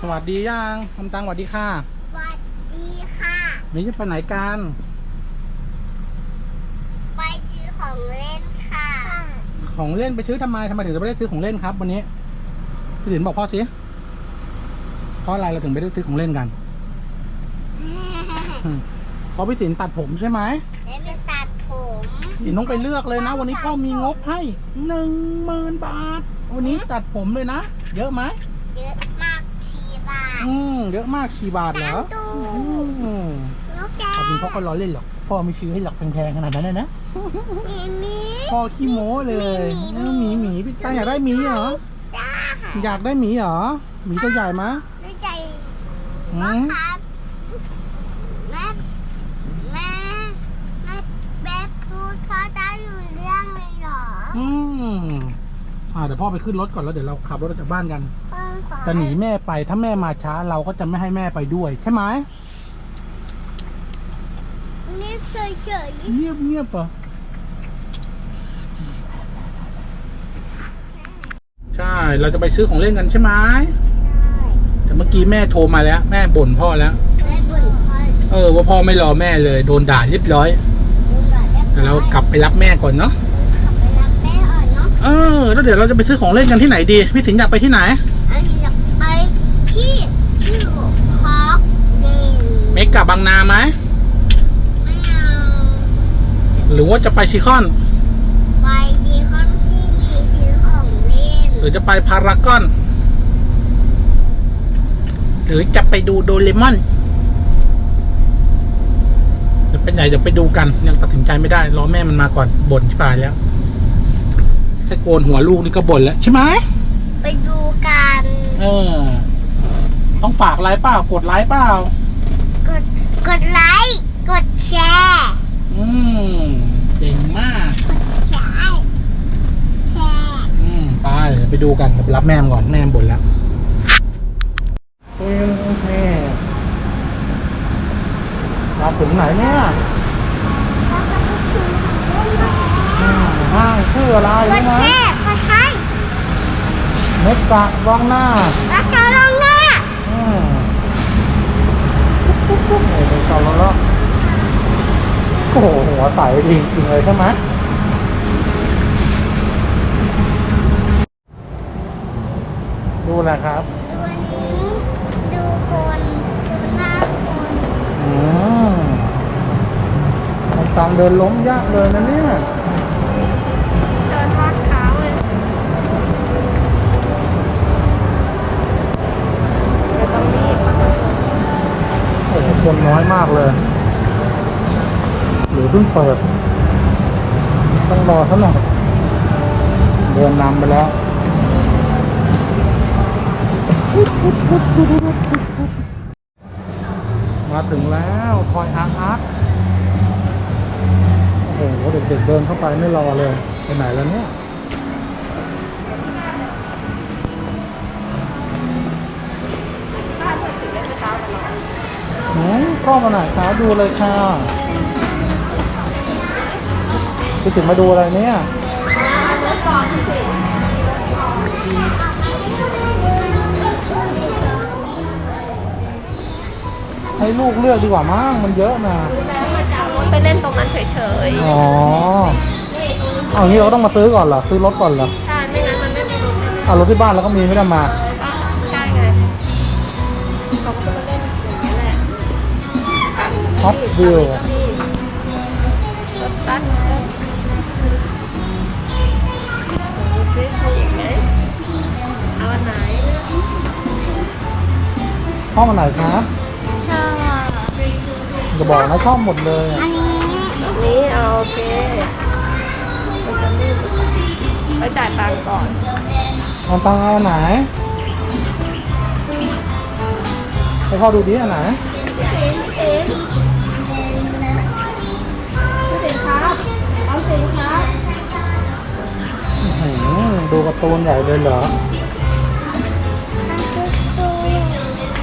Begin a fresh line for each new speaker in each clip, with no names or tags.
สวัสดียังคำตังสวัสดีค่ะ
สวัสดีค่ะ
นี่จะไปไหนกัน
ไปซื้อของเล่นค่ะ
ของเล่นไปซื้อทำไมทำไมถึงจะไม่ได้ซื้อของเล่นครับ วันนี้พี่ติ๋นบอกพ่อสิเพราะอะไรเราถึงไม่ได้ซื้อของเล่นกันอืมเพราะพี่ติ๋นตัดผมใช่ไหม
และไปตัดผม
พี่ติ๋นต้องไปเลือกเลยนะ วันนี้พ่อมีงบให้หนึ่งหมื่นบาท วันนี้ตัดผมเลยนะ เยอะไหม
เยอะมากชีบาท
อืมเยอะมากกี่บาทเหรอ
ตั้งตู
อืม
ลูกแก
ขอบคุณพ่อก็ล้อเล่นหรอกพ่อไม่ซื้อให้หลักแพงๆขนาดนั้นเลยนะ
มีมี
พ่อขี้โม้เลย
ห
เอ
มี
อหมีหมีพี่ตั้งอยากได้หมีเหรอ
จ้า
อยากได้หมีเหรอหมีตัวใหญ่มะ
ด้วยใจ
อื
พ่อ
ม
ครับแม่แม่แม่แม่พูดพ่อได้รู้เรื่องเลยเหรอ
อืมอ่าเดี๋ยวพ่อไปขึ้นรถก่อนแล้วเดี๋ยวเราขับรถออกจากบ้านกัน
พ่อขอ
จะหนีแม่ไปถ้าแม่มาช้าเราก็จะไม่ให้แม่ไปด้วย ใช่ไหม
นี่เฉยเฉย
เงียบเงียบปะใช่ เราจะไปซื้อของเล่นกันใช่ไหม
ๆใช่
แต่เมื่อกี้แม่โทรมาแล้ว แม่บ่นพ่อแล้ว
แม่บ่นพ่อ
เออว่าพ่อไม่รอแม่เลย โดนด่าเรียบร้อย
ดูก่อนได้ไหม
แต่เรากลับไปรับแม่ก่อนเนาะ
ขับไปรับแม่อ่อนเนาะ
เออ แล้วเดี๋ยวเราจะไปซื้อของเล่นกันที่ไหนดี พี่สิงห์อยากไปที่ไหน
อันนี้อยากไป พี่ชื่อคอกเดน
เมกะบางนาไหม
ไม่เอา
หรือว่าจะไปชิคอน
ไปที่คอนที่มีชื่อของเล่น
หรือจะไปพารากอน หรือจะไปดูโดเรมอนจะเป็นไหนเดี๋ยวไปดูกัน ยังตัดสินใจไม่ได้รอแม่มันมาก่อนบ่นชิบหายแล้วแค่โกนหัวลูกนี่ก็บ่นแล้วใช่ไหม
ไปดูกัน
เออ ต้องฝากไลค์เปล่ากดไลค์เปล่าก
ดกดไลค์ กดแชร์
อืมเก่งมาก
แชร์แชร์
อืมไปเดี๋ยวไปดูกันเดี๋ยวไปรับแม่มก่อนแม่มบ่นแล้วเฮ้ยแม่มาถึงไหนเนี่ยอืมห้างชื่ออะไร
ก
รู้
ด
ไหม
แชร์กดใช้
เมกะบางหน้า
รักษาลงห
ปุ๊บปุ๊บปุ๊บโอ้โหจอดแล้วแล้ว โอ้โห หัวใสจริงๆเลยใช่ไหมดูและครับ
ดูอันนี้ดูคนดูหน้าคน
อืมมันตังเดินล้มยากเลยนะเนี่ย คนน้อยมากเลย หรือเพิ่งเปิด ต้องรอสักหน่อยเดินนำไปแล้วมาถึงแล้วทอยอาร์อาร์โอ้โหเด็กๆเดินเข้าไปไม่รอเลย ไปไหนแล้วเนี่ย หืมเข้ามาหน่อยครับดูเลยค่ะไปถึงมาดูอะไรเนี่ยให้ลูกเลือกดีกว่ามั้งมันเยอะนะ
แล้วมันจะเอารถไปเล่นตรงนั้นเฉย
อ๋อเอางี้เราก็ต้องมาซื้อก่อนเหรอ ซื้อรถก่อนเหรอ
ๆใช่ ไม่งั้นมันไม่มีรถเล่น
เอารถที่บ้านแล้วก็มีไม่ได้มา
ก็ใช่ไงเขาก็มาเล่นอย่างนี้แหละ
ฮอตวิว
ก็มีรถบัสดูซิมีอีกไหมเอาอันไหน
ห้องอันไหนครับ
ชอบ
จะบอกนะชอบหมดเลย
อันนี้
อันนี้เอาโอเคมันจะรีบไปจ่ายตังค์ก่อน
เอาตังค์เอาอันไหนให้พ่อดูดิอันไหน ดูการ์ตูนใหญ่เลยเหรอ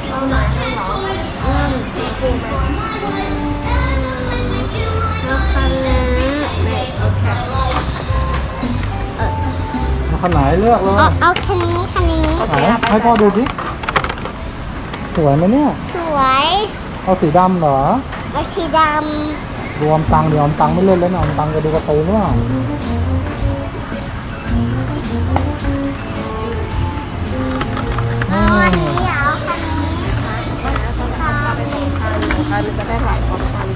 เอาไหนเอาเหรออืมสีฟูไหม
แล้วคันนี้
ไม่เอาแค่
เอาขนาดไหนเลือกเลย
เอาเอาคันนี้คันนี้
ไหนให้พ่อดูสิสวยไหมเนี่ย
สวย
เอาสีดำเหรอ
เอาสีด
รวมตังค์เดี๋ยวออมตังค์ไม่เล่นแล้วนะออมตังค์จะดูการ์ตูนหรือเปล่
วันนี้เหรอคันนี้
พาไปสองคันสองคันมันจะได้หลาย
ของคัน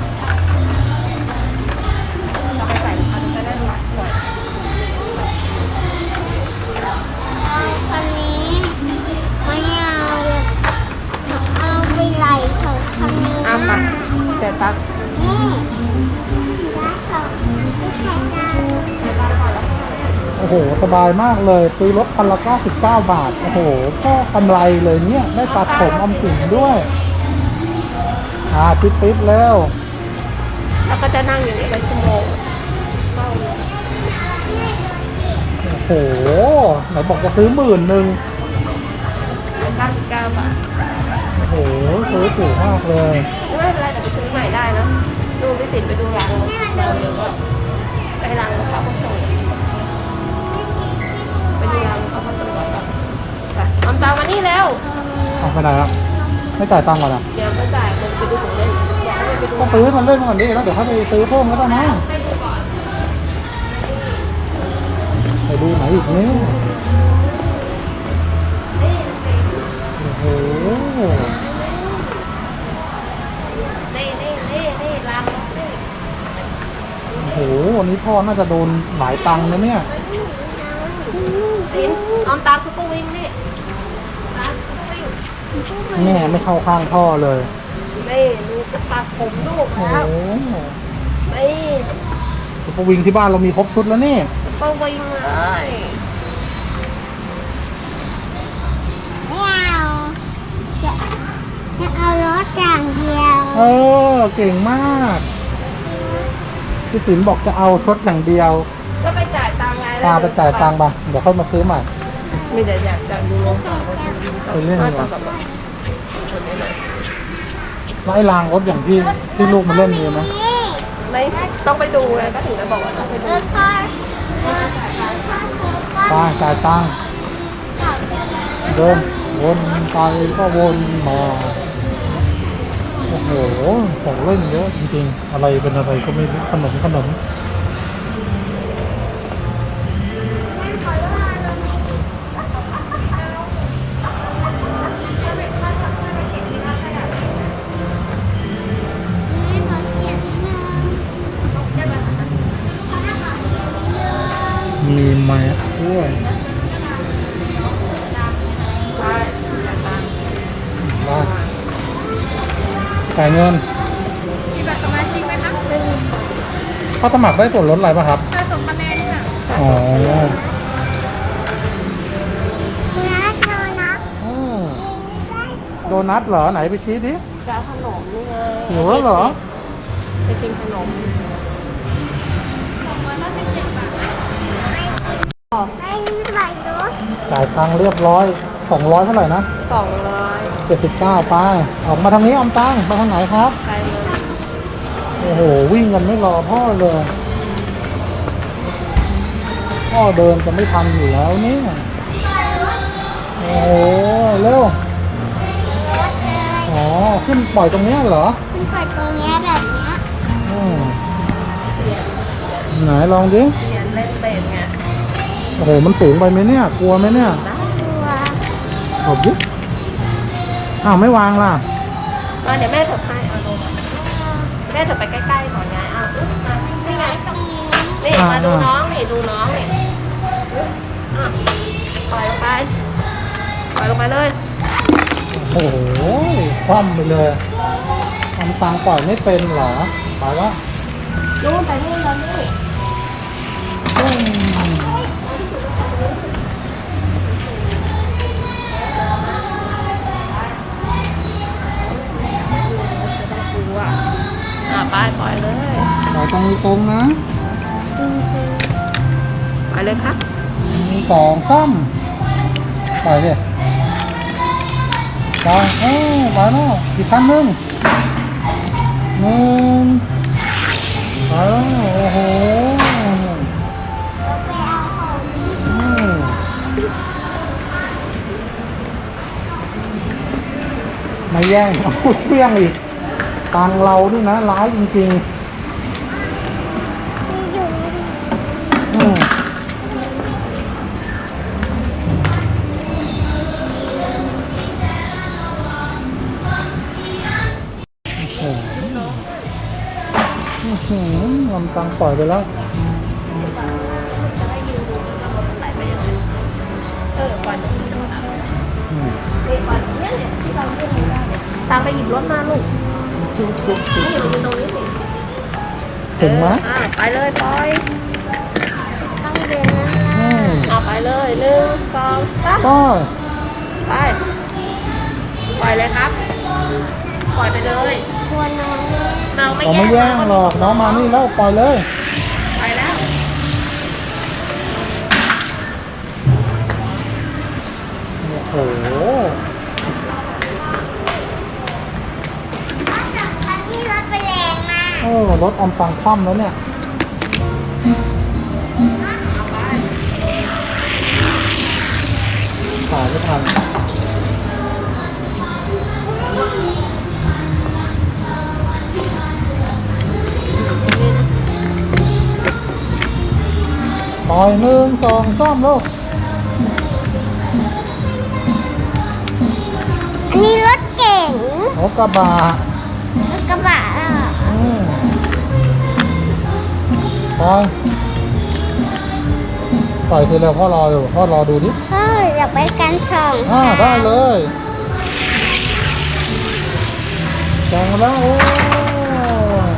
โอ้โห สบายมากเลย ซื้อรถคันละ99 บาท โอ้โหก็กำไรเลยเนี่ย ได้ตัดผมออมสินด้วย อ่าปิ๊ดปิ๊ดแล้ว
แล้วก็จะนั่งอยู่นี่เป็นชั่วโมงเข้าเลย
โอ้โหไหนบอกจะซื้อหมื่นหนึ่ง
เก้าสิบเก้าบาท
โอ้โหซื้อถูกมากเลย
ไม่เป็นไรแต่ไปซื้อใหม่ได้นะดูวิสิตไปดูร้านรถเราเดี๋ยวก็ไปร้านรถเขา ออมตามมานี่แล้ว
เอาไปไหนครับไม่จ่ายตังค์ก่อนอะ
เดี๋ยวไปจ่ายเงินไปดูของเล่นอยากให้ไปดู
ก็ซื้อมันเล่นก่อนดิแล้วเดี๋ยวเขาไปซื้อเพิ่มก็ได้นะ
ไปดูก่อน
ไปดูไหนอีกเนี่ยโอ้โห
นี่นี่นี่นี่ร้านรถนี่
โอ้โหวันนี้พ่อน่าจะโดนหลายตังค์นะเนี่ย
ลิ้นออมตามซุปเปอร์วิงนี่ร้านซุปเปอร์วิง
แม่ไม่เข้าข้างพ่อเลย
นี่ลูกจะตัดผมลูก
โอ้
แล้ว
โห
นี่
ซุปเปอร์วิงที่บ้านเรามีครบชุดแล้วนี่
ซุปเปอร์วิงเลย
ไม่เอาจะจะเอารถอย่างเดียว
เออ เก่งมากพี่สินบอกจะเอาชุดอย่างเดียว
ก็ไปจ่ายตังค์ไง
พาไปจ่ายตังค์ไปเดี๋ยวค่อยมาซื้อใหม่
มีแต่อยากจะดูรองเท้า
ไปเล่นดีกว่า
สำหรับคนนี้เลย
แล้วไอ้รางรถอย่างที่ที่ลูกมันเล่นมีไหม
นี่
ไม่ต้องไปดูไงก็ถึงจะบอกว่าต้องไป
เอ
ดู
อพ่อพ่อพ่อ
ไปจ่ายตังค์เดินวนไปก็วนมาโอ้โหของเล่นเยอะจริงๆ อะไรเป็นอะไรก็ไม่รู้ขนมขนมมี มั
ครได้
ส่วนลดอะไรป่ะครับ
สะสมคะแนนค่ะ
อ๋อ
นะโดนัท
อืมโดนัทเหรอไหนไปชี้ดิ
จะเอาขนมนี่ไง
หิวแล้วเหรอ
ไปกินขนมสองร้อยเก้าสิบเจ็ดบาท
ไม่ไหวรถ
จ่ายตังค์เรียบร้อยสองร้อยเท่าไหร่นะ
สองร้อย
เจ็ดสิบเก้าไปออกมาทางนี้ออมตังมาทางไหนครับ
ใช้เงิน
โอ้โห วิ่งกันไม่รอพ่อเลย พ่อเดินจะไม่ทันอยู่แล้วเนี่ย โอ้โห เร็ว
รถเลย
อ๋อ ขึ้นปล่อยตรงเนี้ยเหรอ
คุณเปิดตรงเนี้ยแบบเนี้ย
อืมไหนลองดิ
เรียนเล่นเบสไง
โอ้โห มันสูงไปไหมเนี่ย กลัวไหมเนี่ย
ตัว
หลบดิอ้าวไม่วางล่ะ
มาเดี๋ยวแม่เถิบให้เอาลง มาแม่เถิบไปใกล้ๆหน่อยไงเอาอึ๊บมานี่ไง
ตรงนี้
นี่มาดูน้องนี่ดูน้องนี่อึ๊บอะปล่อยลงไปปล่อยลงไปเลย
โอ้โหคว่ำไปเลยทำตังปล่อยไม่เป็นเหรอไปวะ
นู่นไปนู่นแล้วนี่
อืม
ดูอะอะ ไปปล่อยเลย
ปล่อยตรงตรงๆนะ
ปล่อยเลยครับ
มีสองซ้ำปล่อยดิไปเอ้ยไปแล้วอีกครั้งหนึ่งหนึ่งไปแล้วโอ้โหอืมมาแย่งเอาเพี้ยงอีก ตังเราด้วยนะร้ายจริงๆอืมโอ้โหหือลำตังปล่อยไปแล้ว
เออปล่อยตรงนี้ด้วยนะ
อืม
นี่ปล่อนเนี่ยที่เราเลือกไม่ได้ตามไปหยิบรถมาลูก นี่อยู่ตรงนี้สิ
ถึงไหม
เอออะไปเลยปล่อย
ต้องเดินนะ
อืม
เอาไปเลยหนึ่งสองสาม
ก็
ไป ปล่อยเลยครับ ปล่อยไปเลย
ควรน้อง
เราไม่
เราไม่แย่งหรอกน้องมานี่แล้วปล่อยเลย
ไปแล้ว
โอ้โห
อันที่รถไปแรงมาก
เออ รถอมตังคว่ำแล้วเนี่ย
เอาไป
ถ่ายไม่ทันปล่อยหนึ่งสองสามลูก
อันนี้รถเก๋ง
รถกระบะ ปล่อยปล่อยทีเดียวพ่อรออยู่พ่อรอดูดิ
เฮ้ยอยากไปกันสอง
อ่าได้เลยแข่งแล้วโอ้ย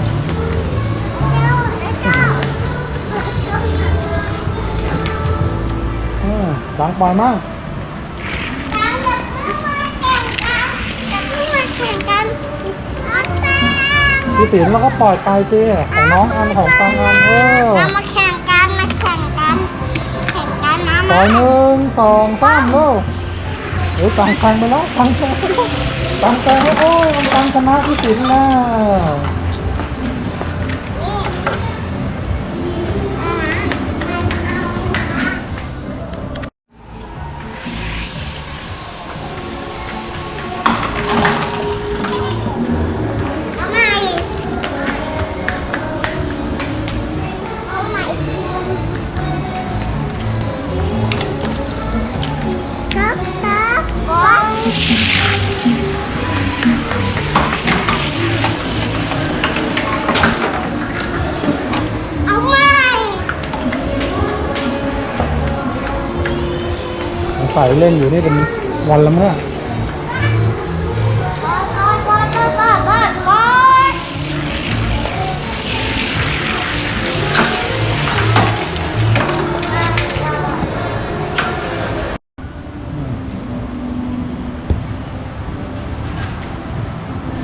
อืมดังปล่อยมั่ง พี่ติ๋มแล้วก็ปล่อยไปเจ้ของน้องอันของตังอันเออ
เรามาแข่งกันมาแข่งกันแข่งกันนะ
ปล่อยหนึ่งสองสามลูกโอ้ยตังแทงไปแล้วตังแทงไปแล้วตังแทงแล้วโอ้ยมันตังชนะพี่ติ๋มแล้ว
ส
งสัยเล่นอยู่นี่เป็นวันละเมื่อ
อสบ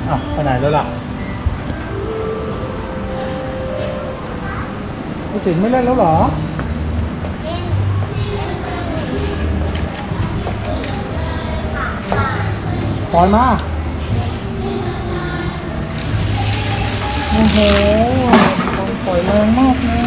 อะ
ไปไหนแล้วล่ะพี่ติ๋มไม่เล่นแล้วเหรอ อยมากโอ้โหต้องปล่อยแรงมากเลย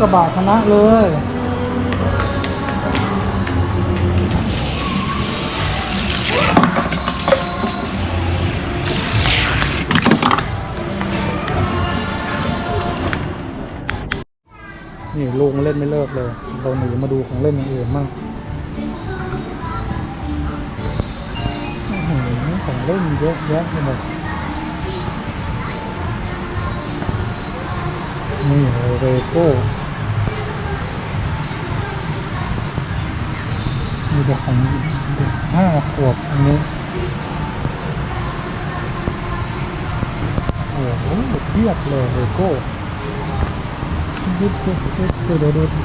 กระ
บะชนะเลย นี่ลุงเล่นไม่เลิกเลย เราหนีมาดูของเล่นอย่างอื่นมั่งของเล่นเยอะแยะไปหมดนี่เรโก้ มีแต่ของเด็กห้าขวบอันนี้โอ้โหเทียบเลยเลโก้ดูดูดูดูดูดู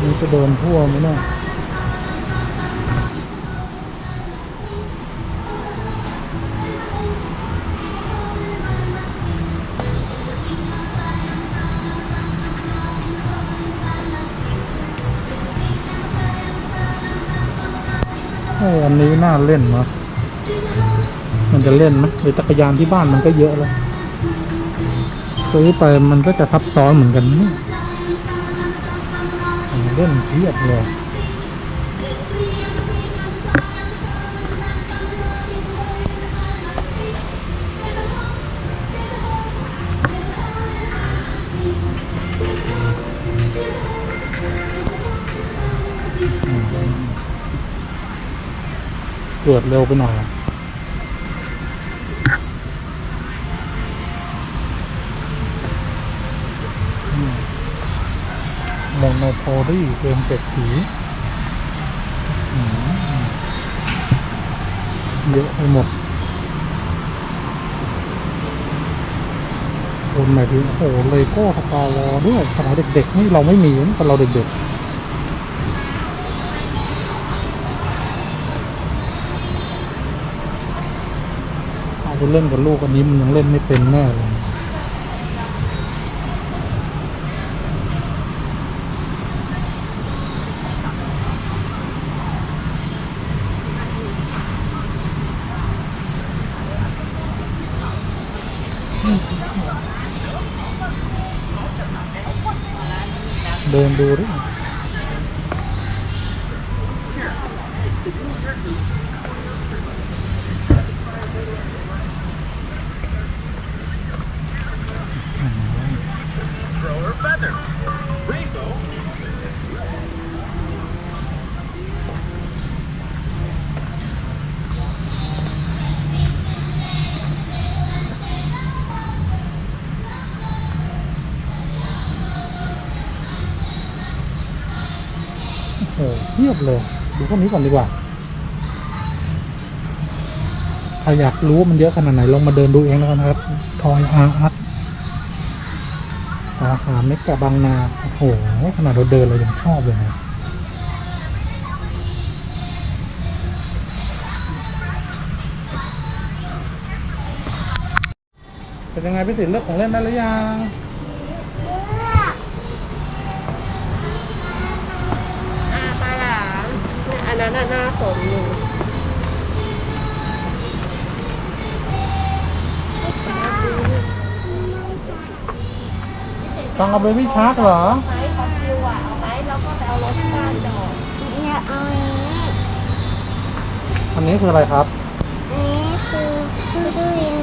นี่จะโดนทั่วไหมเนี่ย อันนี้น่าเล่นมะมันจะเล่นไหมหรือจักรยานที่บ้านมันก็เยอะแล้วซื้อไปมันก็จะทับซ้อนเหมือนกันนะมันเล่นเทียบเลย เกิดเร็วไปหน่อยอะโมโนโพลีเกมเก็บผีเยอะไปหมดคนหมายถึงโอ้โหเลโก้สตาร์วอด้วยสมัยเด็กๆนี่เราไม่มีนะตอนเราเด็กๆ เอาไปเล่นกับลูกอันนี้มันยังเล่นไม่เป็นแน่เลยเดินดูดิ ยบเลย ดูพวกนี้ก่อนดีกว่าใครอยากรู้มันเยอะขนาดไหนลองมาเดินดูเองแล้วกันะครับทอยอาร์อัสสาขาเมกะบางนา โอ้โห ขนาดเราเดินเรายังชอบเลยนะเป็นยังไงพี่สินเลือกของเล่นได้หรือยัง
นี่ยอันนั้นน่ะน่าสนอยู่
ต้องเอาเบบี้ชาร์กเหรอ
ไหมของคิวอะเอาไหมแล้วก็ไปเอารถที่บ้านจอด
เนี่ยเอาอันนี้
อันนี้คืออะไรครับ
อันนี้คือคือตู้เย็น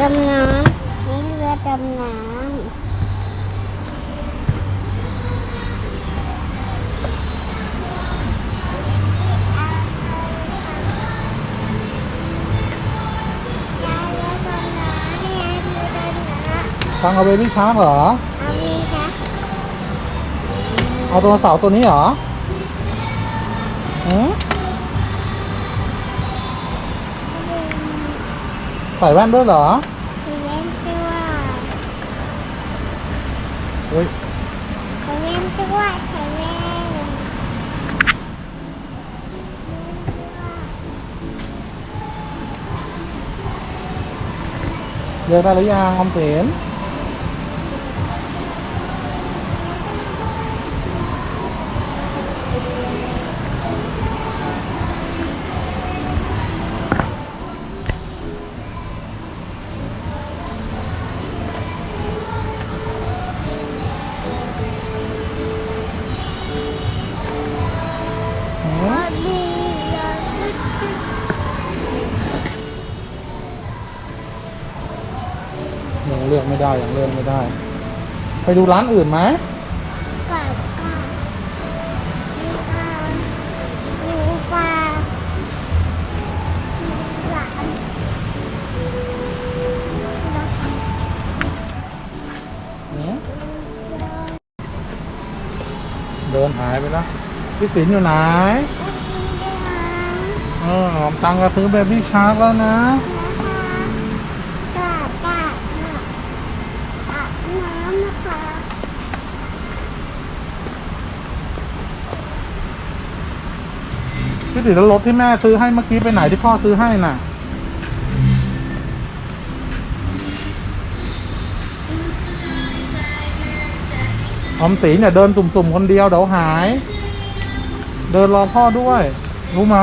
ดำน้ำนี่เรือดำน้ำ
ต้องเอาเบบี้ชาร์กเหรอ
เอามีคะ
เอาตัวเสาร์ตัวนี้เหรอหืมใส่แว่นด้วยเหรอ
คือเล่นด้วย
อุ้ย
เขาเล่นด้วยใช้เล่น
เลือกได้หรือยังออมเสน ไปดูร้านอื่นไหม
ไก่ค่ะหมูปลาหลาน
หือเดินหายไปแล้วพี่สินอยู่ไหน เออหอมตังก็ซื้อเบบี้ชาร์กแล้วนะ
ป้าป้าอาบน้ำนะคะ
พี่สิแล้วรถที่แม่ซื้อให้เมื่อกี้ไปไหนที่พ่อซื้อให้น่ะ ออมสีเนี่ยเดินตุ่มๆคนเดียวเดี๋ยวหาย เดินรอพ่อด้วย รู้ไหม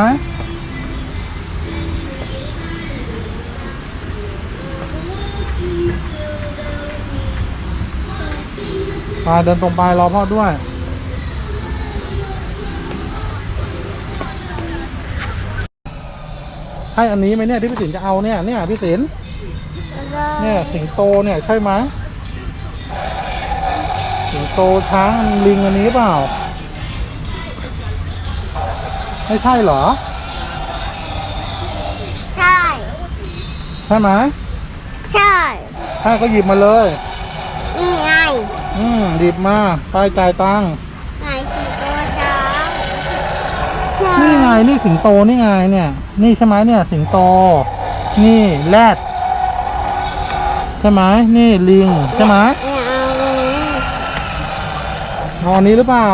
ไปเดินตรงไปรอพ่อด้วย ใช่อันนี้ไหมเนี่ยที่พี่สินจะเอาเนี่ยเนี่ยพี่สิน
แล้วก็
เนี่ยสิงโตเนี่ยใช่ไหมสิงโตช้างลิงอันนี้เปล่า ไม่ใช่เหรอ
ใช่
ใช่ไหม
ใช่
ถ้าก็หยิบมาเลย
นี่ไง
อืมหยิบมาไปจ่ายตังค์
ไงสีตัวช้าง
นี่ไงนี่สิงโตนี่ไงเนี่ย นี่ใช่ไหมเนี่ย สิงโต นี่แรดใช่ไหมนี่ลิงใช่ไหม
นี่เอา
อาอันนี้หรือเปล่า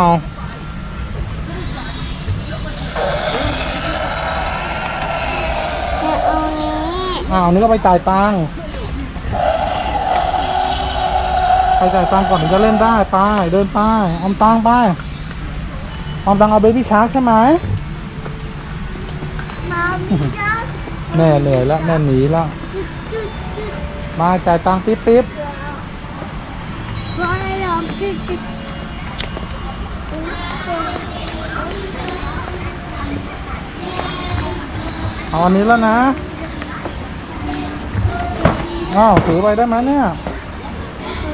อ้า
วนนี้ก็ไปจ่ายตังค์ไปจ่ายตังค์ก่อนถึงจะเล่นได้ไปเดินไปออมตังค์ไปออมตังค์เอาเบบี้ชาร์กใช่ไหม
มามีจ้า
แน่เหนื่อยแล้วแน่หนีแล้ว มาจ่ายตังค์ปิ๊บปิ๊บ
เพราะอะไรลองจุดจุด
เอาอันนี้แล้วนะ อ้าวถือไปได้ไหมเนี่ย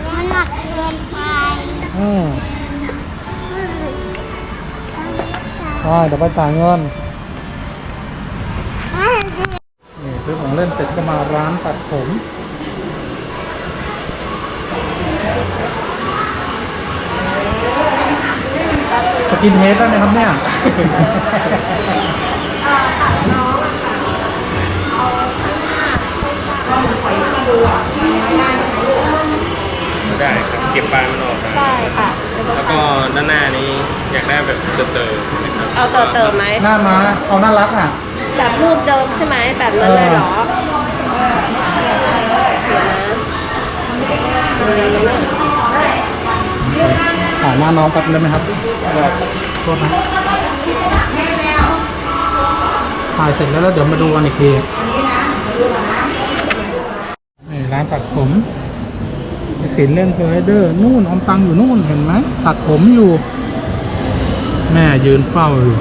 มันหนักเกินไป
อืมใช่เดี๋ยวไปจ่ายเงิน
ไม่ดี
นี่ซื้อของเล่นเสร็จก็มาร้านตัดผมสกินเฮดได้ไหมครับเนี่ย
ได้ครับเก็บปลายมันออกนะ
ใช่ค่ะ
แล้วก็ด้านหน้านี้อยากได้แบบเติมๆนะครับ
เอาเติมเติมไหม
หน้าม้าเอาน่ารักอะ
แบบรูปเดิมใช่ไหมแบบนั้นเลยเหรอ
ถ่ายหน้าน้องแป๊บได้ไหมครับโทษนะถ่ายเสร็จแล้วแล้วเดี๋ยวมาดูกันอีกทีนี่ร้านตัดผมสินเล่นสไลเดอร์นู่นอมตังอยู่นู่นเห็นไหมตัดผมอยู่ แม่ยืนเฝ้าอยู่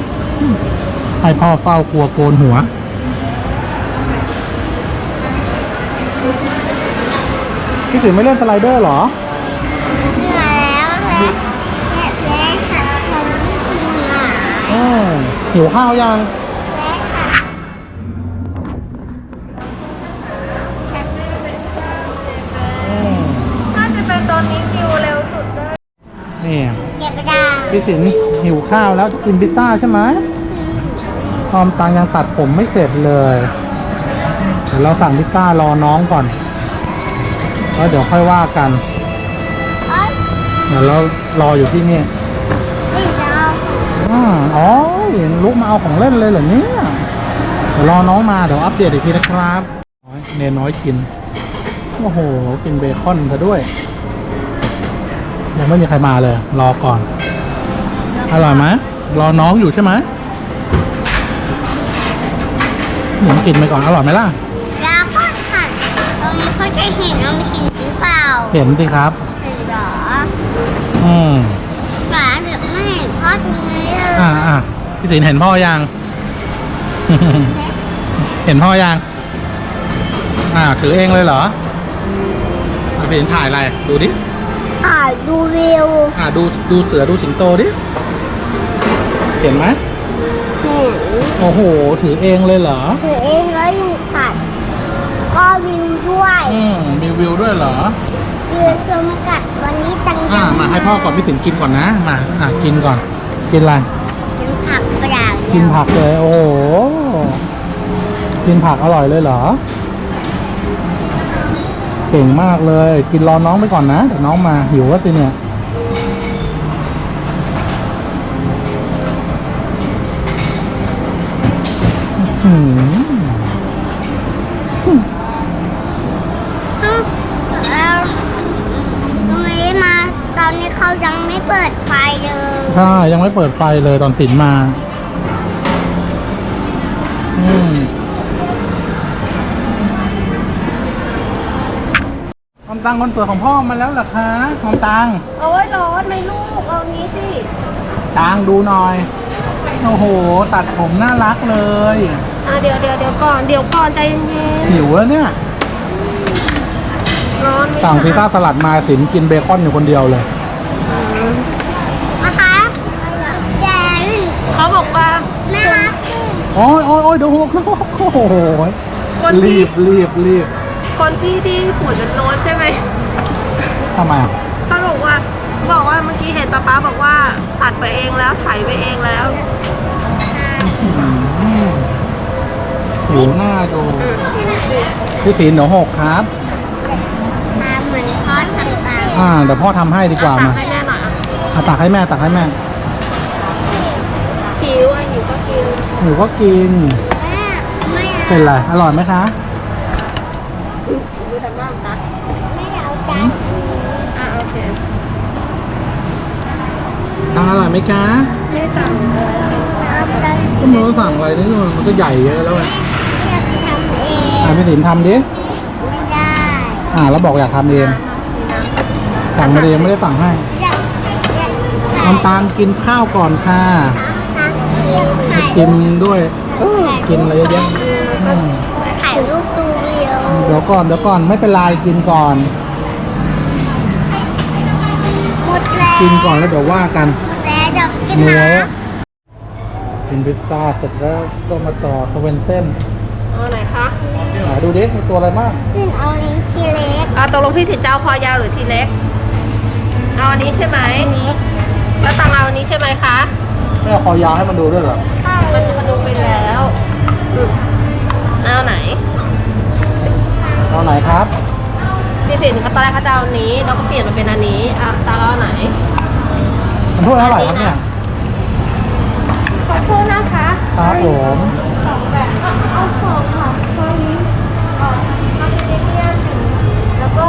ให้พ่อเฝ้ากลัวโกนหัว พี่สินไม่เล่นสไลเดอร์หรอ
เหนื่อยแล้วแล้วและและฉันคงไม่คุณหมา
อืมหิวข้าวยัง
และค่ะฉัน
อืม
น่าจะเป็นตอนนี้ฟิวเร็วสุดเลย
นี่
เก็บไปได้
พี่สินหิวข้าวแล้วจะกินพิซซ่าใช่ไหม อมตังยังตัดผมไม่เสร็จเลย เดี๋ยวเราสั่งพิซซ่ารอน้องก่อนแล้วเดี๋ยวค่อยว่ากัน
เอ้ย
เดี๋ยวเรารออยู่ที่นี่
นี่จะเอา
อมอ๋อลุกมาเอาของเล่นเลยเหรอเนี่ยเดี๋ยวรอน้องมาเดี๋ยวอัปเดตอีกทีนะครับน้อยเนน้อยกิน โอ้โห กินเบคอนซะด้วย ยังไม่มีใครมาเลย รอก่อน อร่อยไหมรอน้องอยู่ใช่ไหม หนูกินไปก่อนอร่อยไหมล่ะ
แล้วก็หันตรงนี้เขาจะเห็นว่ามันเห็นหรือเปล่า
เห็นสิครับ
เห็นเหรอ
อืม
หมาแบบไม่เห็นพ่อตรงนี้เลย
อ่าอ่าพี่สินเห็นพ่อยัง เห็นพ่อยังอ่าถือเองเลยเหรออะไม่เห็นถ่ายอะไรดูดิ
ถ่ายดูวิว
อ่าดูดูเสือดูสิงโตดิเห็นไหม
เห็น
โอ้โห ถือเองเลยเหรอ
ถือเองแล้วยังถ่ายก็วิวด้วย
อืมมีวิวด้วยเหรอ
วิวชมกัดวันนี้ตัง
อ่า มาให้พ่อก่อนพี่สินกินก่อนนะ มา อ่ากินก่อน กินอะไร
กินผักกระดาษเดี
กิ
ย
น
ว
ผักเลย โอ้โห กินผักอร่อยเลยเหรอ เก่งมากเลย กินรอน้องไปก่อนนะเดี๋ยวน้องมาหิวแล้วสิเนี่ย อื้อหือ
แล้ว ตรงนี้มาตอนนี้เขายังไม่เปิดไฟเลย
ใช่ยังไม่เปิดไฟเลยตอนสินมาอืมหอมตังคนเปิดของพ่อมาแล้วเหรอคะหอมตัง
โอ้ยร้อนไหมลูก เอานี้สิ
ตังดูหน่อย โอ้โห ตัดผมน่ารักเลย
อะเดี๋ยวเดี๋ยวเดี๋ยวก่อนเดี๋ยวก่อนใจเย็น
หิวแล้วเนี่ย
ๆร้อนไหม
สั่งพิซซ่าสลัดมาสินกินเบคอนอยู่คนเดียวเลย
นะคะแดน
เขาบอกว่า
แม่รักสิ
โอ้ยโอ้ยโอ้ยเดี๋ยวหกนะโอ้โห
คนที่
รีบรีบรีบ
คนที่ที่หัวจะโน้นใช่ไหม
ทำไมอะ
เขาบอกว่าบอกว่าเมื่อกี้เห็นป๊าป๊าบอกว่าตัดไปเองแล้วไฉไปเองแล้ว
อืม หิวหน้าดู
อืม
พี่สินเดี๋ยวหกครับ
ทำเหมือนพ่อต่าง
อ่าเดี๋ยวพ่อทำให้ดีกว่า
ตั
มา
ให้แม่หน่อยอะ
เอาตักให้แม่ตักให้แม่
หิวไอ้หิวก็กิน
หนูก็กิน
ๆแม่ไม่
เป็นไรอร่อยไหมคะ
ดูทำบ้างนะ
ไม่เอาจาน
อะโอเค
ทางอร่อยไหมคะ
ไม่สั่ง
เอาจาน
ก็มันก็สั่งอะไรนี่มันก็ใหญ่เยอะแล้วไง
อยากทำเอง
อ่าพี่สินทำดิ
ไม่ได้
อ่า แล้วบอกอยากทำเองสั่งมาเองไม่ได้สั่งให้
อยากอยากถ่าย
น้ำตาลกินข้าวก่อนค่ะ
ตักอยากถ่าย
กินด้วยเออกินอะไรเยอะแยะอืม
ถ่ายรูปดูวิว
เดี๋ยวก่อนเดี๋ยวก่อนไม่เป็นไรกินก่อน
หมดแล้ว
กินก่อนแล้วเดี๋ยวว่ากัน
หมดแล้วเดี๋ยวกิน
เนื้อ
นะ
กินพิซซ่าเสร็จแล้วก็มาต่อสเวนเส้น
เอาไหน คะ
หาดูดิมีตัวอะไรบ้าง
ขึ้นเอานี้ทีเล็ก
เอาตกลงพี่สินเจ้าคอยาวหรือทีเล็ก เอาอันนี้ใช่ไหม
เล็ก
แล้วตังเอาอันนี้ใช่ไหมคะ
ไม่เอาคอยาวให้มันดูด้วยเหรอ
เข้า
มันมันดูไปแล้วอืมเอาไหน
เอาไหนครับ
พี่สินเขาตอนแรกเขาจะเอาอันนี้แล้วก็เปลี่ยนมาเป็นอันนี้อะตาเอาไหน
มันพูดเท่าไหร่ครับเนี่ย
ขอโทษนะคะ
ครับผม
สองแบบเอาสองค่ะตอนนี้เอาเอาเป็นเมียนแล้วก็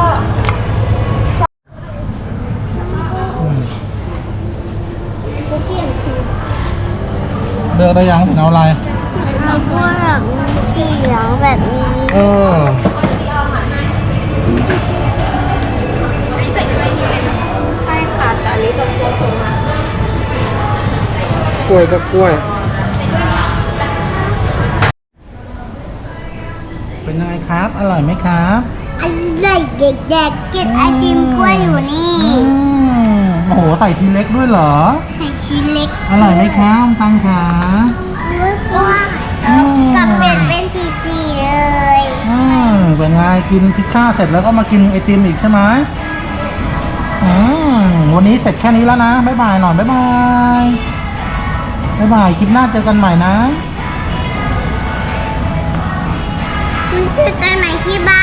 อืม
คุกกี้คือ
เลือกได้ยังเอาอะไร
เอาพวกแบบสีเหลืองแบบนี้
เออ
อันนี้ใส่ในนี้เลยใช่ค่ะแต่อันนี้เป็นตัวโครงมาก
ล้วยก็กล้วย เป็นยังไงครับ อร่อยไหมครับ
อันใหญ่เด็กๆกินไอติมกล้วยอยู่นี่
อืมโอ้โห ใส่ทีเล็กด้วยเหรอ
ใส่ ชิ้นเล็ก
อร่อยไหมครับตังขา
กว้างแล้วกับเป็นเป็นสีๆเลย
อืมเป็นไงกินพิซซ่าเสร็จแล้วก็มากินไอติมอีกใช่ไหมอืมวันนี้เสร็จแค่นี้แล้วนะบ๊ายบายหน่อยบ๊ายบายบ๊ายบายคลิปหน้าเจอกันใหม่นะ
มีคือกันใหม่ที่บ้าน